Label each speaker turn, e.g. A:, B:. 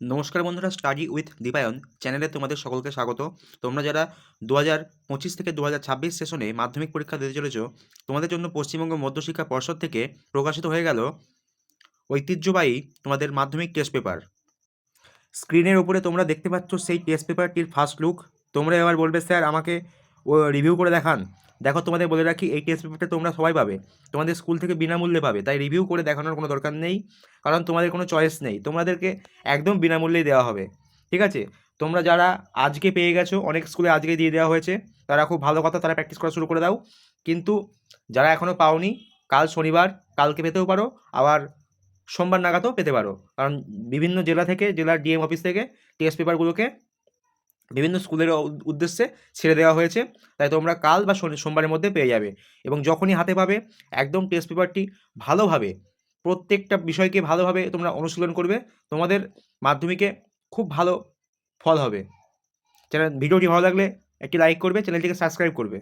A: নমস্কার বন্ধুরা study with Dipayan চ্যানেলে তোমাদের সকলকে স্বাগত। তোমরা যারা দু হাজার পঁচিশ থেকে দু হাজার ছাব্বিশ সেশনে মাধ্যমিক পরীক্ষা দিতে চলেছ, তোমাদের জন্য পশ্চিমবঙ্গ মধ্যশিক্ষা পর্ষদ থেকে প্রকাশিত হয়ে গেল ঐতিহ্যবাহী তোমাদের মাধ্যমিক টেস্ট পেপার স্ক্রিনের উপরে তোমরা দেখতে পাচ্ছ সেই টেস্ট পেপারটির ফার্স্ট লুক তোমরা এবার বলবে, স্যার, আমাকে রিভিউ করে দেখান। দেখো, তোমাদের বলে রাখি, এই টেস্ট পেপারটা তোমরা সবাই পাবে। তোমাদের স্কুল থেকে বিনামূল্যে পাবে। তাই রিভিউ করে দেখানোর কোনো দরকার নেই, কারণ তোমাদের কোনো চয়েস নেই। তোমাদেরকে একদম বিনামূল্যেই দেওয়া হবে। ঠিক আছে? তোমরা যারা আজকে পেয়ে গেছো, অনেক স্কুলে আজকে দিয়ে দেওয়া হয়েছে, তারা খুব ভালো কথা, তারা প্র্যাকটিস করা শুরু করে দাও। কিন্তু যারা এখনও পাওনি, কাল শনিবার, কালকে পেতেও পারো, আবার সোমবার নাগাদও পেতে পারো। কারণ বিভিন্ন জেলা থেকে, জেলার ডিএম অফিস থেকে টেস্ট পেপারগুলোকে বিভিন্ন স্কুলের উদ্দেশ্যে ছেড়ে দেওয়া হয়েছে। তাই তোমরা কাল বা শনি, সোমবারের মধ্যে পেয়ে যাবে এবং যখনই হাতে পাবে, একদম টেস্ট পেপারটি ভালোভাবে, প্রত্যেকটা বিষয়কে ভালোভাবে তোমরা অনুশীলন করবে। তোমাদের মাধ্যমিকে খুব ভালো ফল হবে। চ্যানেল, ভিডিওটি ভালো লাগলে একটি লাইক করবে, চ্যানেলটিকে সাবস্ক্রাইব করবে।